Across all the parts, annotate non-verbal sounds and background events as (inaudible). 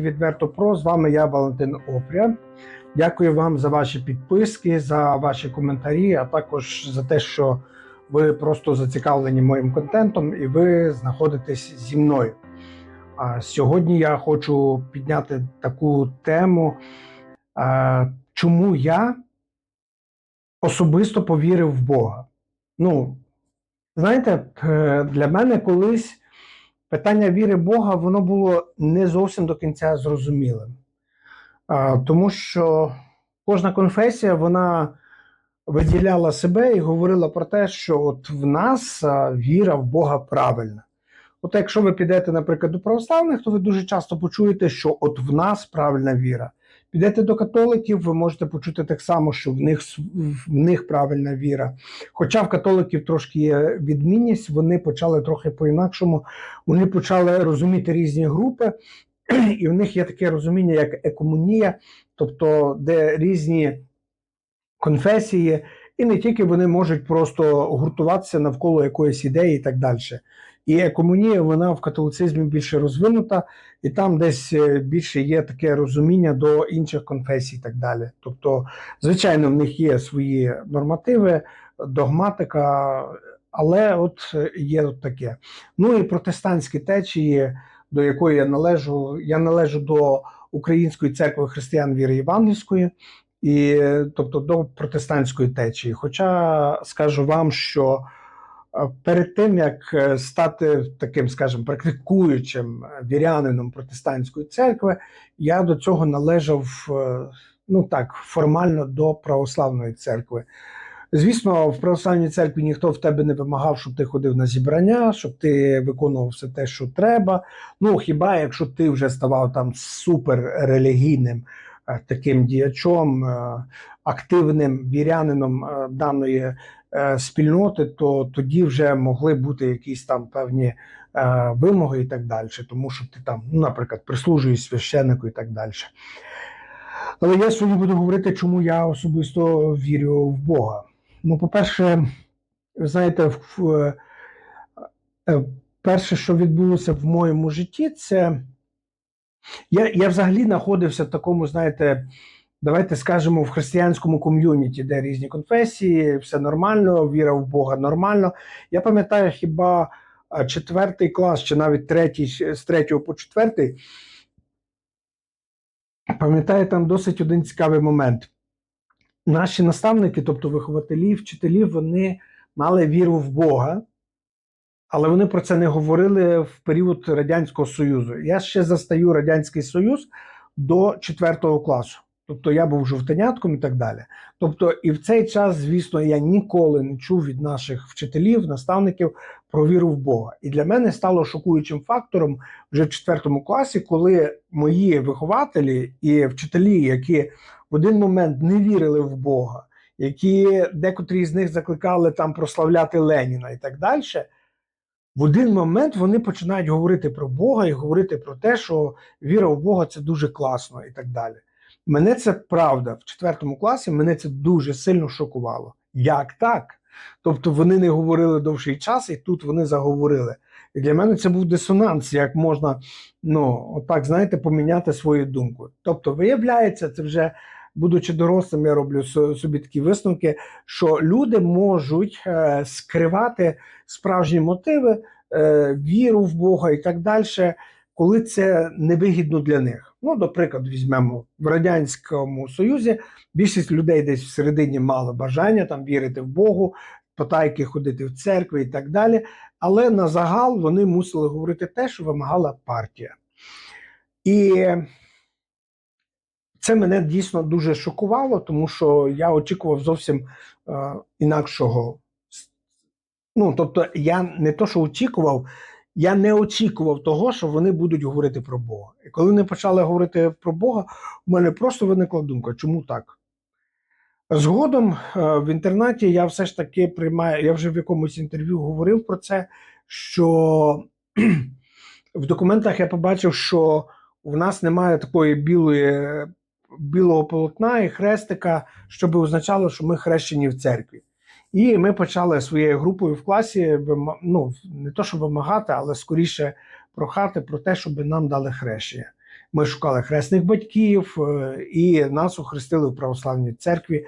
Відверто про з вами я Валентин Опря. Дякую вам за ваші підписки, за ваші коментарі, а також за те, що ви просто зацікавлені моїм контентом і ви знаходитесь зі мною. А сьогодні я хочу підняти таку тему, чому я особисто повірив в Бога. Ну, знаєте, е, для мене колись питання віри Бога воно було не зовсім до кінця зрозумілим. Тому що кожна конфесія вона виділяла себе і говорила про те, що от в нас віра в Бога правильна. От якщо ви підете, наприклад, до православних, то ви дуже часто почуєте, що от в нас правильна віра. Підете до католиків, ви можете почути так само, що в них, в них правильна віра. Хоча в католиків трошки є відмінність, вони почали трохи по-інакшому, вони почали розуміти різні групи, (clears throat) і в них є таке розуміння, як екомунія, тобто де різні конфесії, і не тільки вони можуть просто гуртуватися навколо якоїсь ідеї і так далі. І екомунія вона в католицизмі більше розвинута, і там десь е, більше є таке розуміння до інших конфесій і так далі. Тобто, звичайно, в них є свої нормативи, догматика, але от е, є от таке. Ну і протестантські течії, до якої я належу, я належу до Української церкви християн віри євангельської, і тобто до протестантської течії. Хоча скажу вам, що перед тим як е, стати таким, скажімо, практикуючим е, вірянином протестантської церкви, я до цього належав е, ну так формально до православної церкви. Звісно, в православній церкві ніхто в тебе не вимагав, щоб ти ходив на зібрання, щоб ти виконував все те, що треба. Ну хіба якщо ти вже ставав там суперрелігійним таким діячом, активним вірянином е, даної е, спільноти, то тоді вже могли бути якісь там певні е, вимоги і так далі, тому що ти там, ну, наприклад, прислужуєш священнику і так далі. Але я сьогодні буду говорити, чому я особисто вірю в Бога. Ну, по-перше, ви знаєте, в, перше, що відбулося в моєму житті, це я, я взагалі знаходився в такому, знаєте, давайте скажемо, в християнському ком'юніті, де різні конфесії, все нормально, віра в Бога нормально. Я пам'ятаю, хіба четвертий клас, чи навіть третій, з третього по четвертий. Пам'ятаю там досить один цікавий момент. Наші наставники, тобто вихователі, вчителі, вони мали віру в Бога, але вони про це не говорили в період Радянського Союзу. Я ще застаю Радянський Союз до 4 класу. Тобто я був жовтенятком і так далі. Тобто, і в цей час, звісно, я ніколи не чув від наших вчителів, наставників про віру в Бога. І для мене стало шокуючим фактором вже в 4 класі, коли мої вихователі і вчителі, які в один момент не вірили в Бога, які декотрі з них закликали там прославляти Леніна і так далі. В один момент вони починають говорити про Бога і говорити про те, що віра в Бога це дуже класно і так далі. Мене це правда в четвертому класі, мене це дуже сильно шокувало. Як так? Тобто вони не говорили довший час, і тут вони заговорили. І для мене це був дисонанс, як можна, ну, отак, знаєте, поміняти свою думку. Тобто, виявляється, це вже, будучи дорослим, я роблю собі такі висновки, що люди можуть е, скривати справжні мотиви, е, віру в Бога і так далі, коли це невигідно для них. Ну, до прикладу, візьмемо в Радянському Союзі більшість людей десь всередині мали бажання там вірити в Богу, потайки ходити в церкви і так далі. Але на загал вони мусили говорити те, що вимагала партія. І це мене дійсно дуже шокувало, тому що я очікував зовсім е, інакшого. Ну, тобто, я не то, що очікував, я не очікував того, що вони будуть говорити про Бога. І коли вони почали говорити про Бога, у мене просто виникла думка, чому так? Згодом е, в інтернаті я все ж таки приймаю, я вже в якомусь інтерв'ю говорив про це, що (clears throat) в документах я побачив, що в нас немає такої білої, білого полотна і хрестика, щоб означало, що ми хрещені в церкві. І ми почали своєю групою в класі ну, не то, щоб вимагати, але скоріше прохати про те, щоб нам дали хрещення. Ми шукали хресних батьків, е, і нас охрестили в православній церкві.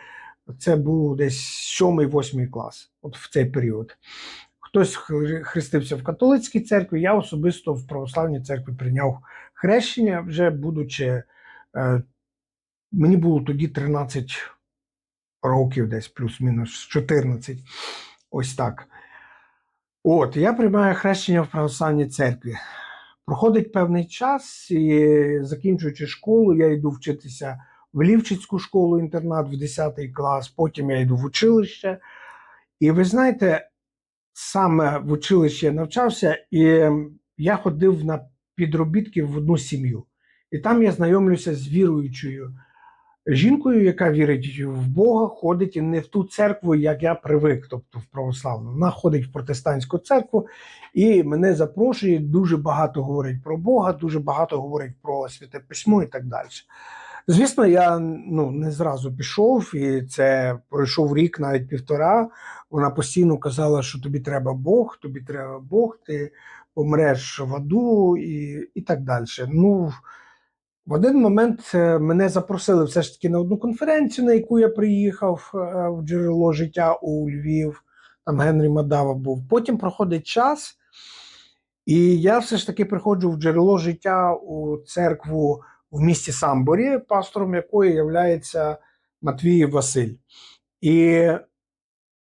Це був десь 7-8 клас, от в цей період. Хтось хрестився в католицькій церкві, я особисто в православній церкві прийняв хрещення, вже будучи. е, Мені було тоді 13 років, десь плюс-мінус 14. Ось так. От, я приймаю хрещення в православній церкві. Проходить певний час, і закінчуючи школу, я йду вчитися в Лівчицьку школу інтернат в 10 клас, потім я йду в училище. І ви знаєте, саме в училищі я навчався, і я ходив на підробітки в одну сім'ю. І там я знайомлюся з віруючою жінкою, яка вірить в Бога, ходить не в ту церкву, як я привик, тобто в православну. Вона ходить в протестантську церкву і мене запрошує. Дуже багато говорить про Бога, дуже багато говорить про святе письмо і так далі. Звісно, я ну, не зразу пішов, і це пройшов рік, навіть півтора. Вона постійно казала, що тобі треба Бог, тобі треба Бог, ти помреш в аду і, і так далі. Ну, в один момент е, мене запросили все ж таки на одну конференцію, на яку я приїхав е, в джерело життя у Львів. Там Генрі Мадава був. Потім проходить час, і я все ж таки приходжу в джерело життя у церкву в місті Самборі, пастором якої є Матвіїв Василь. І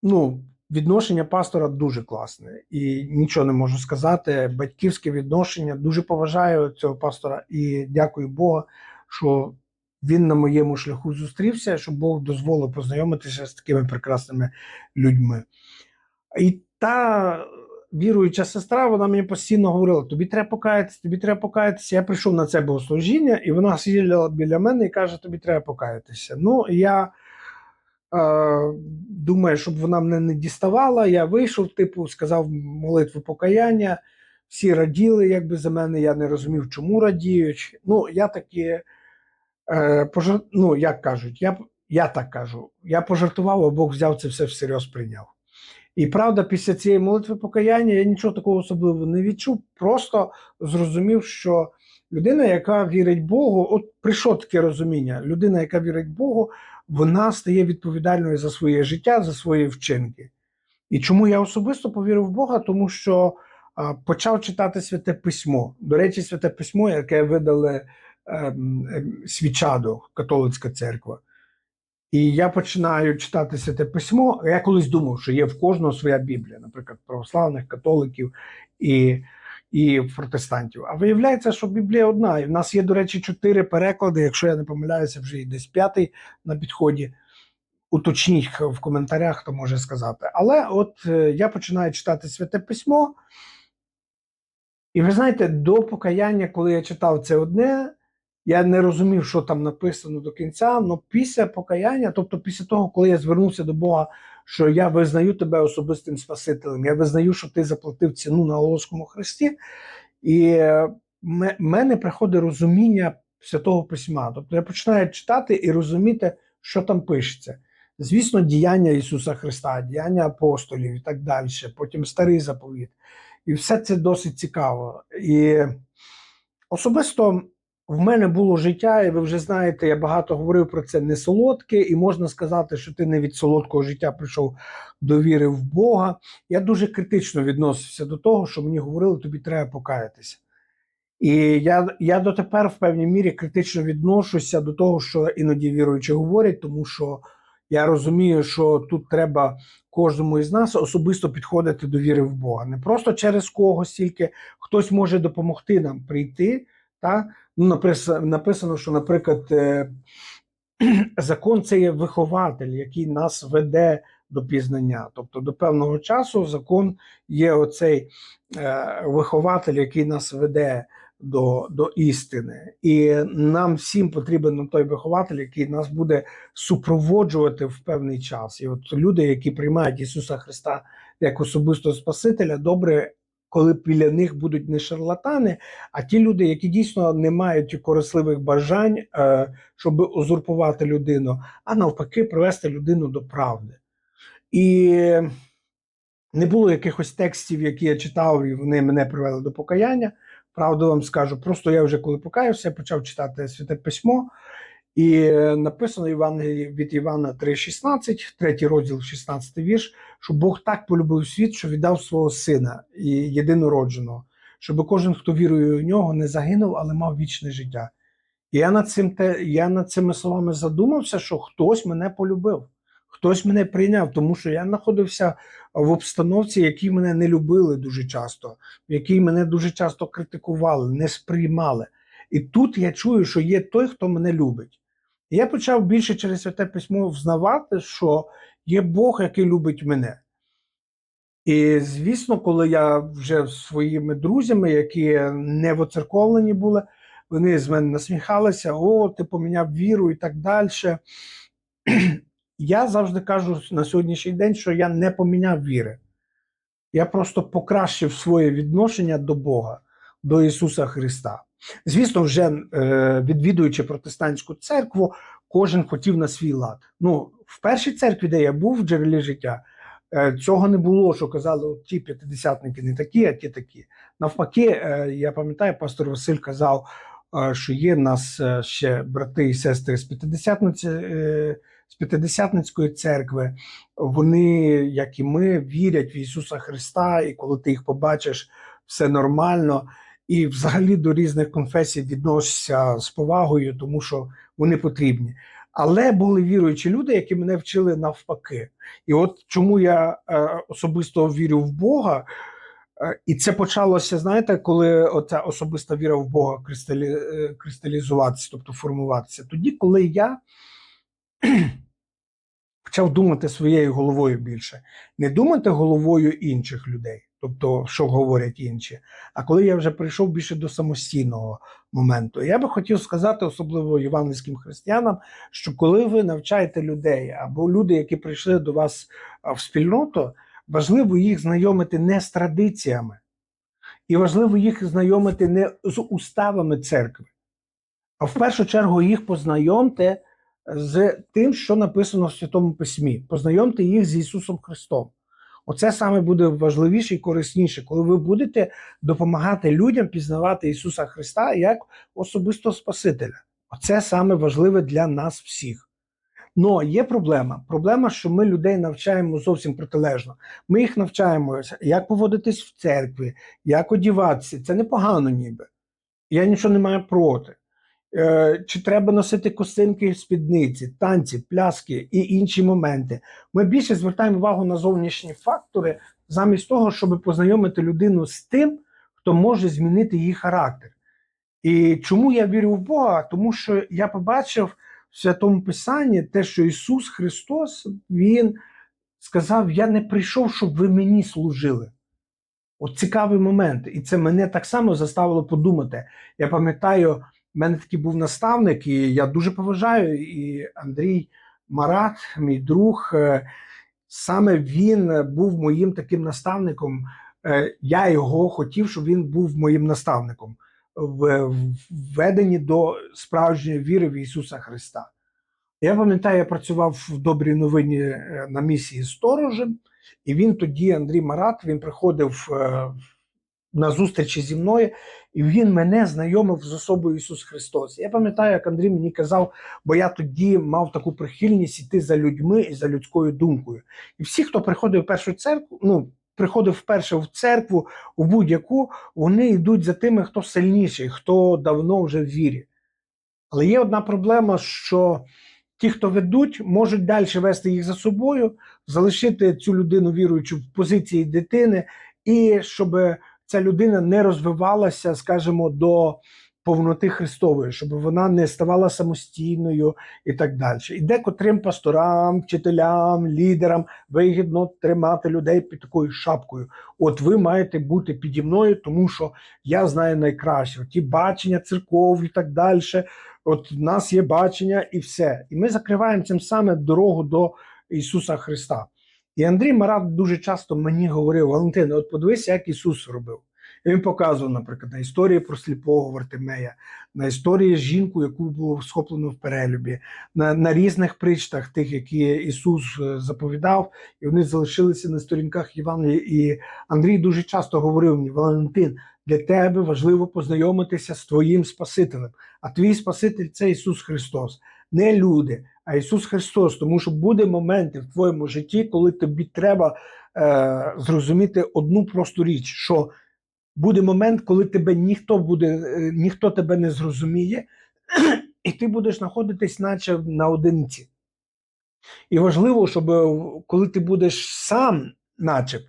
ну, відношення пастора дуже класне. І нічого не можу сказати. Батьківське відношення дуже поважаю цього пастора і дякую Богу, що він на моєму шляху зустрівся, що Бог дозволив познайомитися з такими прекрасними людьми. І та віруюча сестра, вона мені постійно говорила: тобі треба покаятися, тобі треба покаятися. Я прийшов на це богослужіння, і вона сиділа біля мене і каже: тобі треба покаятися. Ну, я думаю, щоб вона мене не діставала. Я вийшов, типу, сказав молитву покаяння. Всі раділи, якби за мене, я не розумів, чому радіють. Ну, я таки, е, пожар... ну, як кажуть, я, я так кажу, я пожартував, а Бог взяв це все всерйоз прийняв. І правда, після цієї молитви покаяння я нічого такого особливого не відчув, просто зрозумів, що людина, яка вірить Богу, от прийшло таке розуміння, людина, яка вірить Богу, вона стає відповідальною за своє життя, за свої вчинки. І чому я особисто повірив в Бога? Тому що а, почав читати святе письмо. До речі, святе письмо, яке видали ем, ем, Свічадо, католицька церква. І я починаю читати святе письмо. Я колись думав, що є в кожного своя Біблія, наприклад, православних, католиків і, і протестантів. А виявляється, що Біблія одна. І в нас є, до речі, чотири переклади. Якщо я не помиляюся, вже і десь п'ятий на підході. Уточніть в коментарях, хто може сказати. Але от е, я починаю читати святе письмо. І ви знаєте, до покаяння, коли я читав це одне, я не розумів, що там написано до кінця. але після покаяння, тобто після того, коли я звернувся до Бога, що я визнаю тебе особистим Спасителем, я визнаю, що ти заплатив ціну на Волоському хресті, і е, в мене приходить розуміння святого письма. Тобто я починаю читати і розуміти, що там пишеться. Звісно, діяння Ісуса Христа, діяння апостолів і так далі, потім старий заповіт. І все це досить цікаво. І особисто в мене було життя, і ви вже знаєте, я багато говорив про це не солодке, і можна сказати, що ти не від солодкого життя прийшов до віри в Бога. Я дуже критично відносився до того, що мені говорили, тобі треба покаятися. І я я дотепер в певній мірі критично відношуся до того, що іноді віруючі говорять, тому що я розумію, що тут треба кожному із нас особисто підходити до віри в Бога. Не просто через когось, тільки хтось може допомогти нам прийти. Та? Ну, Написано, що, наприклад, е, (clears throat) закон це є вихователь, який нас веде до пізнання. Тобто до певного часу закон є оцей е, вихователь, який нас веде до до істини. І нам всім потрібен той вихователь, який нас буде супроводжувати в певний час. І от люди, які приймають Ісуса Христа як особистого Спасителя, добре. Коли біля них будуть не шарлатани, а ті люди, які дійсно не мають корисливих бажань, е, щоб узурпувати людину, а навпаки, привести людину до правди. І не було якихось текстів, які я читав, і вони мене привели до покаяння. Правду вам скажу. Просто я вже коли покаявся, почав читати святе письмо, і е, написано Євангелії від Івана 3,16, третій розділ, 16 вірш, що Бог так полюбив світ, що віддав свого сина і єдинородженого, щоб кожен, хто вірує у нього, не загинув, але мав вічне життя. І я над цим те, я над цими словами задумався, що хтось мене полюбив, хтось мене прийняв, тому що я знаходився в обстановці, які мене не любили дуже часто, в якій мене дуже часто критикували, не сприймали. І тут я чую, що є той, хто мене любить. І я почав більше через святе письмо взнавати, що є Бог, який любить мене. І звісно, коли я вже з своїми друзями, які не воцерковлені були, вони з мене насміхалися: о, ти поміняв віру і так далі. Я завжди кажу на сьогоднішній день, що я не поміняв віри. Я просто покращив своє відношення до Бога, до Ісуса Христа. Звісно, вже е, відвідуючи протестантську церкву, кожен хотів на свій лад. Ну, в першій церкві, де я був в джерелі життя, е, цього не було, що казали, от ті п'ятидесятники не такі, а ті такі. Навпаки, е, я пам'ятаю, пастор Василь казав, що є в нас ще брати і сестри з з П'ятидесятницької церкви, вони, як і ми, вірять в Ісуса Христа, і коли ти їх побачиш, все нормально. І взагалі до різних конфесій відносяться з повагою, тому що вони потрібні. Але були віруючі люди, які мене вчили навпаки. І от чому я е, особисто вірю в Бога. Е, І це почалося, знаєте, коли оця особиста віра в Бога кристалі, е, кристалізуватися, тобто формуватися. Тоді, коли я (clears throat) почав думати своєю головою більше, не думати головою інших людей, тобто, що говорять інші. А коли я вже прийшов більше до самостійного моменту, я би хотів сказати, особливо євангельським християнам, що коли ви навчаєте людей або люди, які прийшли до вас в спільноту, важливо їх знайомити не з традиціями, і важливо їх знайомити не з уставами церкви, а в першу чергу їх познайомте з тим, що написано в Святому Письмі. Познайомте їх з Ісусом Христом. Оце саме буде важливіше і корисніше, коли ви будете допомагати людям пізнавати Ісуса Христа як особистого Спасителя. Оце саме важливе для нас всіх. Ну, є проблема. Проблема, що ми людей навчаємо зовсім протилежно. Ми їх навчаємо, як поводитись в церкві, як одіватися. Це непогано ніби. Я нічого не маю проти. Е, Чи треба носити косинки, спідниці, танці, пляски і інші моменти. Ми більше звертаємо увагу на зовнішні фактори, замість того, щоб познайомити людину з тим, хто може змінити її характер. І чому я вірю в Бога? Тому що я побачив в Святому Писанні те, що Ісус Христос Він сказав: Я не прийшов, щоб ви мені служили. От цікавий момент. І це мене так само заставило подумати. Я пам'ятаю, в мене такий був наставник, і я дуже поважаю. І Андрій Марат, мій друг, е, саме він був моїм таким наставником. Е, Я його хотів, щоб він був моїм наставником в введенні до справжньої віри в Ісуса Христа. Я пам'ятаю, я працював в добрій новині е, на місії сторожем, і він тоді, Андрій Марат, він приходив на зустрічі зі мною, і він мене знайомив з особою Ісус Христос. Я пам'ятаю, як Андрій мені казав, бо я тоді мав таку прихильність іти за людьми і за людською думкою. І всі, хто приходив в першу церкву, ну, приходив вперше в церкву, у будь-яку, вони йдуть за тими, хто сильніший, хто давно вже в вірі. Але є одна проблема, що ті, хто ведуть, можуть далі вести їх за собою, залишити цю людину віруючу в позиції дитини, і щоб ця людина не розвивалася, скажімо, до повноти Христової, щоб вона не ставала самостійною і так далі. І декотрим пасторам, вчителям, лідерам вигідно тримати людей під такою шапкою. От ви маєте бути піді мною, тому що я знаю найкраще. Ті бачення церков і так далі. От в нас є бачення і все. І ми закриваємо цим саме дорогу до Ісуса Христа. І Андрій Марат дуже часто мені говорив: Валентин, от подивися, як Ісус робив. І він показував, наприклад, на історії про сліпого Вартимея, на історії жінку, яку було схоплено в перелюбі, на, на різних причтах, тих, які Ісус е, заповідав, і вони залишилися на сторінках Євангелія. І Андрій дуже часто говорив мені: Валентин, для тебе важливо познайомитися з твоїм Спасителем. А твій Спаситель це Ісус Христос, не люди, а Ісус Христос. Тому що буде моменти в твоєму житті, коли тобі треба е, зрозуміти одну просту річ, що буде момент, коли тебе ніхто буде, е, ніхто тебе не зрозуміє, (clears throat) і ти будеш знаходитись, наче наодинці. І важливо, щоб е, коли ти будеш сам, начеб,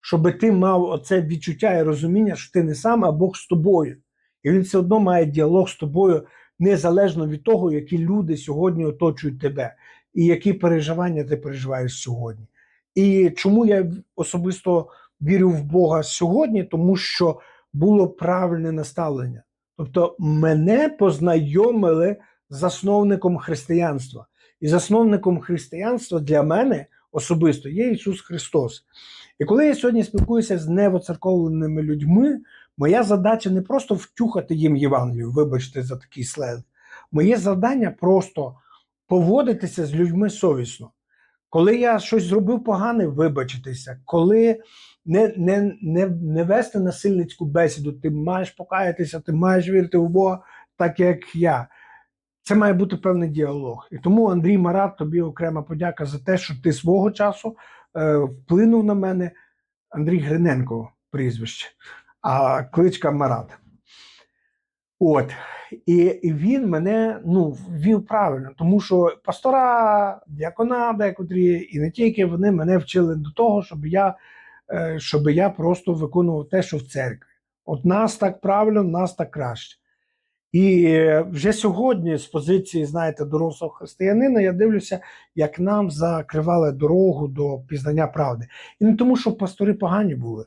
щоб ти мав оце відчуття і розуміння, що ти не сам, а Бог з тобою. І він все одно має діалог з тобою незалежно від того, які люди сьогодні оточують тебе, і які переживання ти переживаєш сьогодні. І чому я особисто вірю в Бога сьогодні? Тому що було правильне наставлення. Тобто мене познайомили з засновником християнства. І засновником християнства для мене особисто є Ісус Христос. І коли я сьогодні спілкуюся з невоцерковленими людьми, моя задача не просто втюхати їм Євангелію, вибачте за такий сленг. Моє завдання просто поводитися з людьми совісно. Коли я щось зробив погане, вибачитися. Коли не, не, не, не вести насильницьку бесіду, ти маєш покаятися, ти маєш вірити в Бога, так як я. Це має бути певний діалог. І тому, Андрій Марат, тобі окрема подяка за те, що ти свого часу е, вплинув на мене. Андрій Гриненко прізвище, а кличка Марат. От. І, він мене ну, вів правильно, тому що пастора, діакона, декотрі, і не тільки вони мене вчили до того, щоб я, е, щоб я просто виконував те, що в церкві. От нас так правильно, нас так краще. І е, вже сьогодні, з позиції, знаєте, дорослого християнина, я дивлюся, як нам закривали дорогу до пізнання правди. І не тому, що пастори погані були.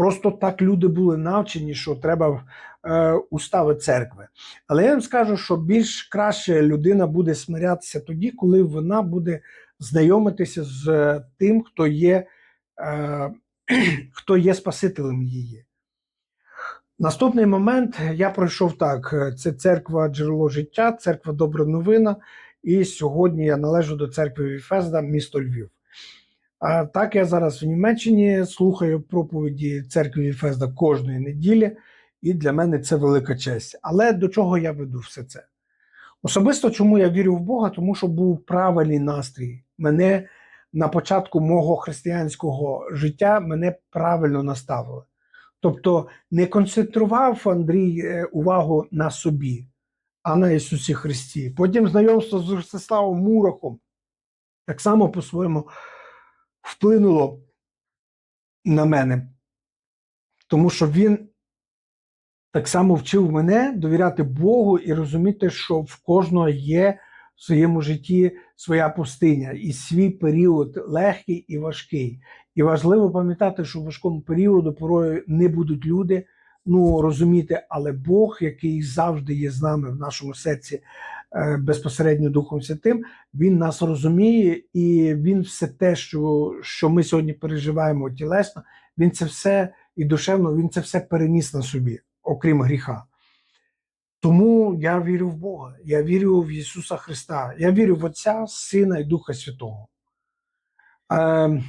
Просто так люди були навчені, що треба е, устави церкви. Але я вам скажу, що більш краще людина буде смирятися тоді, коли вона буде знайомитися з е, тим, хто є, е, (clears throat) хто є Спасителем її. Наступний момент я пройшов так: це церква джерело життя, церква Добра новина. І сьогодні я належу до церкви Віфезда, місто Львів. А так я зараз в Німеччині слухаю проповіді церкви Віфезда кожної неділі, і для мене це велика честь. Але до чого я веду все це? Особисто, чому я вірю в Бога, тому що був правильний настрій. Мене на початку мого християнського життя мене правильно наставили. Тобто не концентрував Андрій е, увагу на собі, а на Ісусі Христі. Потім знайомство з Ростиславом Мурахом так само по-своєму вплинуло на мене, тому що він так само вчив мене довіряти Богу і розуміти, що в кожного є в своєму житті своя пустиня і свій період легкий і важкий. І важливо пам'ятати, що в важкому періоду порою не будуть люди ну, розуміти, але Бог, який завжди є з нами в нашому серці безпосередньо Духом Святим, Він нас розуміє, і Він все те, що, що ми сьогодні переживаємо тілесно, він це все і душевно, він це все переніс на собі, окрім гріха. Тому я вірю в Бога, я вірю в Ісуса Христа, я вірю в Отця, Сина і Духа Святого. Е,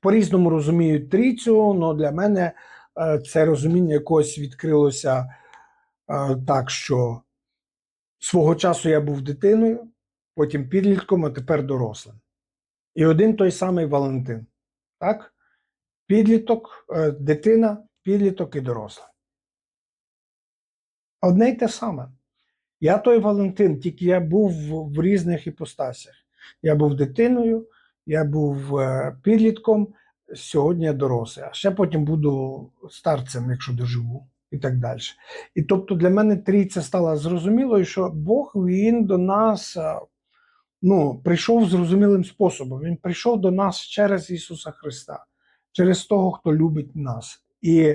по-різному розуміють трійцю, але для мене е, це розуміння якось відкрилося е, так, що свого часу я був дитиною, потім підлітком, а тепер дорослим. І один той самий Валентин. Так? Підліток, е, дитина, підліток і доросла. Одне й те саме. Я той Валентин, тільки я був в, різних іпостасях. Я був дитиною, я був е, підлітком, сьогодні я дорослий, а ще потім буду старцем, якщо доживу, і так далі. І тобто для мене трійця стала зрозумілою, що Бог він до нас е, ну, прийшов зрозумілим способом. Він прийшов до нас через Ісуса Христа, через того, хто любить нас. І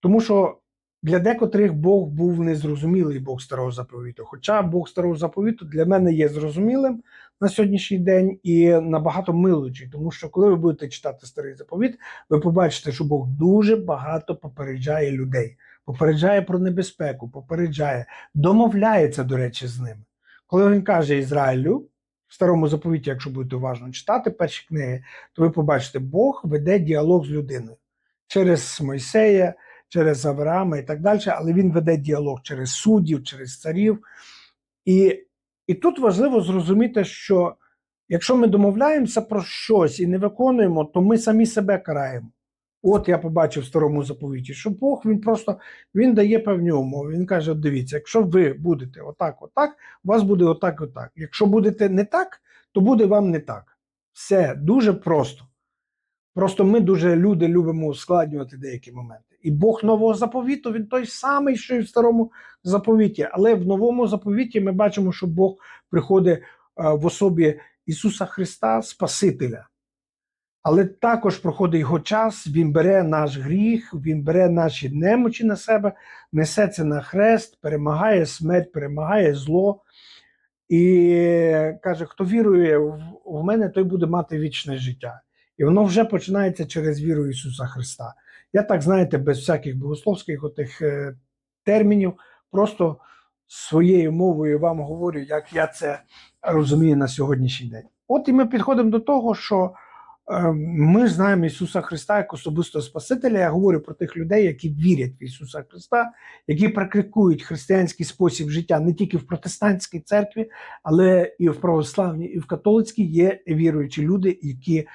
тому що для декотрих Бог був незрозумілий Бог старого заповіту. Хоча Бог старого заповіту для мене є зрозумілим на сьогоднішній день і набагато милуючий, тому що коли ви будете читати старий заповіт, ви побачите, що Бог дуже багато попереджає людей, попереджає про небезпеку, попереджає, домовляється, до речі, з ними. Коли він каже Ізраїлю. В старому заповіті, якщо будете уважно читати перші книги, то ви побачите, Бог веде діалог з людиною через Мойсея, через Авраама і так далі, але він веде діалог через суддів, через царів. І, і тут важливо зрозуміти, що якщо ми домовляємося про щось і не виконуємо, то ми самі себе караємо. От я побачив в старому заповіті, що Бог він просто він дає певні умови. Він каже: дивіться, якщо ви будете отак, отак, у вас буде отак, отак. Якщо будете не так, то буде вам не так. Все дуже просто. Просто ми дуже люди любимо ускладнювати деякі моменти. І Бог нового заповіту він той самий, що і в старому заповіті. Але в новому заповіті ми бачимо, що Бог приходить е, в особі Ісуса Христа, Спасителя. Але також проходить його час, він бере наш гріх, він бере наші немочі на себе, несе це на хрест, перемагає смерть, перемагає зло. І каже: хто вірує в в мене, той буде мати вічне життя. І воно вже починається через віру Ісуса Христа. Я так, знаєте, без всяких богословських отих е, термінів, просто своєю мовою вам говорю, як я це розумію на сьогоднішній день. От і ми підходимо до того, що е, ми знаємо Ісуса Христа як особистого Спасителя. Я говорю про тих людей, які вірять в Ісуса Христа, які практикують християнський спосіб життя не тільки в протестантській церкві, але і в православній, і в католицькій є віруючі люди, які е,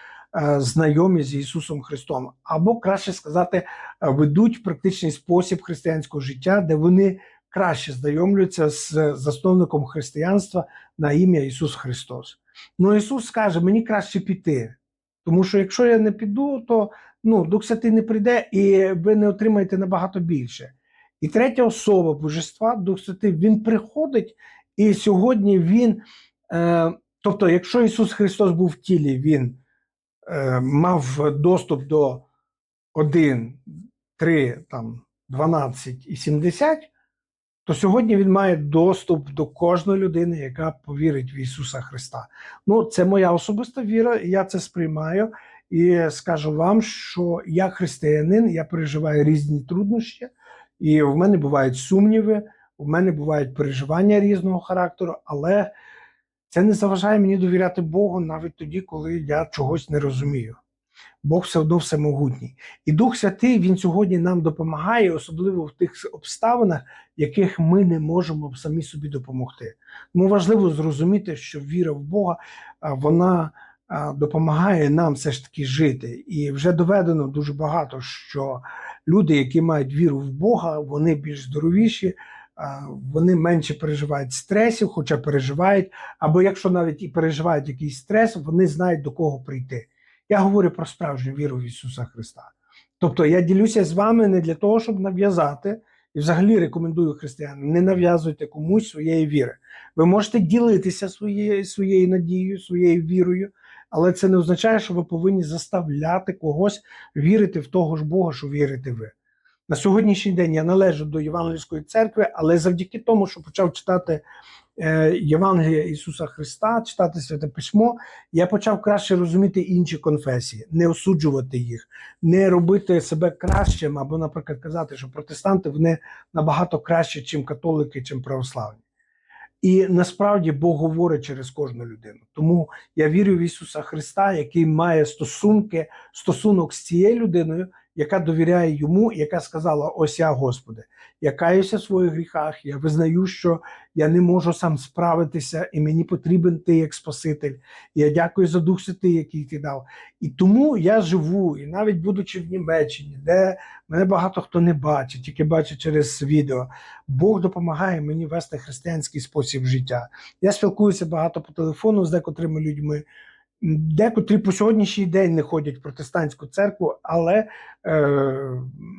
знайомі з Ісусом Христом, або краще сказати, е, ведуть практичний спосіб християнського життя, де вони краще знайомлюються з засновником християнства на ім'я Ісус Христос. Ну Ісус скаже: мені краще піти. Тому що якщо я не піду, то ну, Дух Святий не прийде і ви не отримаєте набагато більше. І третя особа Божества, Дух Святий, Він приходить, і сьогодні Він, е, тобто, якщо Ісус Христос був в тілі, Він е, мав доступ до 1, 3, там, 12 і 70, то сьогодні він має доступ до кожної людини, яка повірить в Ісуса Христа. Ну, це моя особиста віра, я це сприймаю. І скажу вам, що я християнин, я переживаю різні труднощі, і в мене бувають сумніви, в мене бувають переживання різного характеру, але це не заважає мені довіряти Богу навіть тоді, коли я чогось не розумію. Бог все одно всемогутній. І Дух Святий Він сьогодні нам допомагає, особливо в тих обставинах, яких ми не можемо самі собі допомогти. Тому важливо зрозуміти, що віра в Бога вона допомагає нам все ж таки жити. І вже доведено дуже багато, що люди, які мають віру в Бога, вони більш здоровіші. Вони менше переживають стресів, хоча переживають, або якщо навіть і переживають якийсь стрес, вони знають до кого прийти. Я говорю про справжню віру в Ісуса Христа. Тобто я ділюся з вами не для того, щоб нав'язати, і взагалі рекомендую християнам, не нав'язуйте комусь своєї віри. Ви можете ділитися своєю своєю надією, своєю вірою, але це не означає, що ви повинні заставляти когось вірити в того ж Бога, що вірите ви. На сьогоднішній день я належу до Євангельської церкви, але завдяки тому, що почав читати Євангелія Ісуса Христа, читати Святе Письмо, я почав краще розуміти інші конфесії, не осуджувати їх, не робити себе кращим, або, наприклад, казати, що протестанти вони набагато краще, ніж католики, чим православні. І насправді Бог говорить через кожну людину. Тому я вірю в Ісуса Христа, який має стосунки, стосунок з цією людиною, яка довіряє йому, яка сказала: Ось я, Господи, я каюся в своїх гріхах, я визнаю, що я не можу сам справитися, і мені потрібен ти як Спаситель. Я дякую за Дух Святий, який ти дав. І тому я живу, і навіть будучи в Німеччині, де мене багато хто не бачить, тільки бачить через відео. Бог допомагає мені вести християнський спосіб життя. Я спілкуюся багато по телефону з декотрими людьми. Декотрі по сьогоднішній день не ходять в протестантську церкву, але е,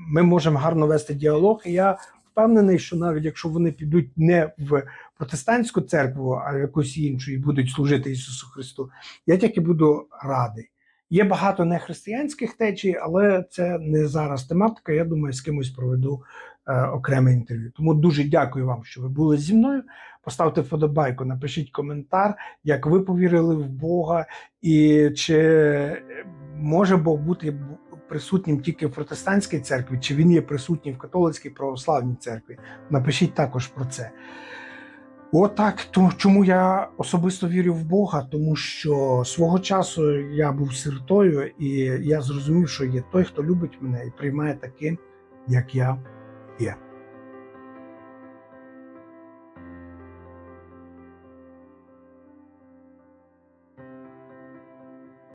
ми можемо гарно вести діалог. І я впевнений, що навіть якщо вони підуть не в протестантську церкву, а в якусь іншу і будуть служити Ісусу Христу, я тільки буду радий. Є багато нехристиянських течій, але це не зараз тематика. Я думаю, з кимось проведу окреме інтерв'ю. Тому дуже дякую вам, що ви були зі мною. Поставте вподобайку, напишіть коментар, як ви повірили в Бога, і чи може Бог бути присутнім тільки в протестантській церкві, чи він є присутній в католицькій православній церкві. Напишіть також про це. Отак, то чому я особисто вірю в Бога, тому що свого часу я був сиротою, і я зрозумів, що є той, хто любить мене і приймає таким, як я є.